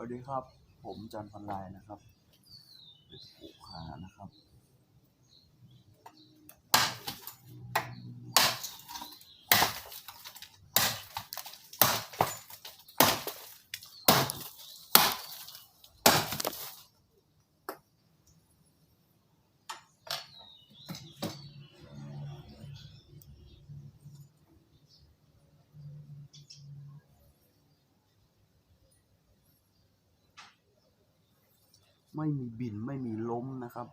วัสดีครับ ผมจันทร์พันลายนะครับเป็นผูกขานะครับ ไม่มีบินไม่มีล้มนะครับ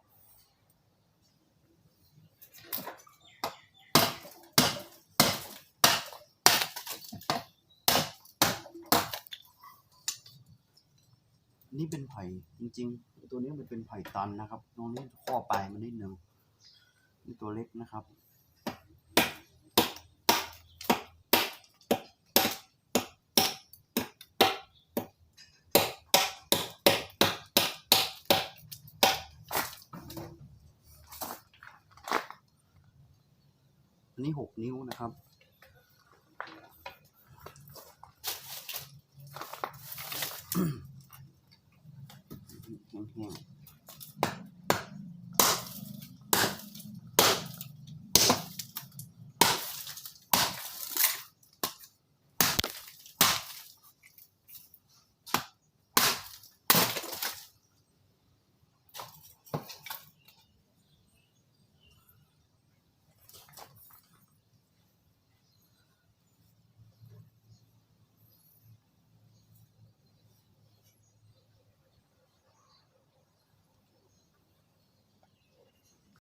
นี่เป็นไผ่จริงๆ ตัวนี้มันเป็นไผ่ตันนะครับ ตรงนี้ข้อปลายมันนิดนึงนี่ตัวเล็กนะครับ อันนี้หกนิ้วนะครับ แห้ง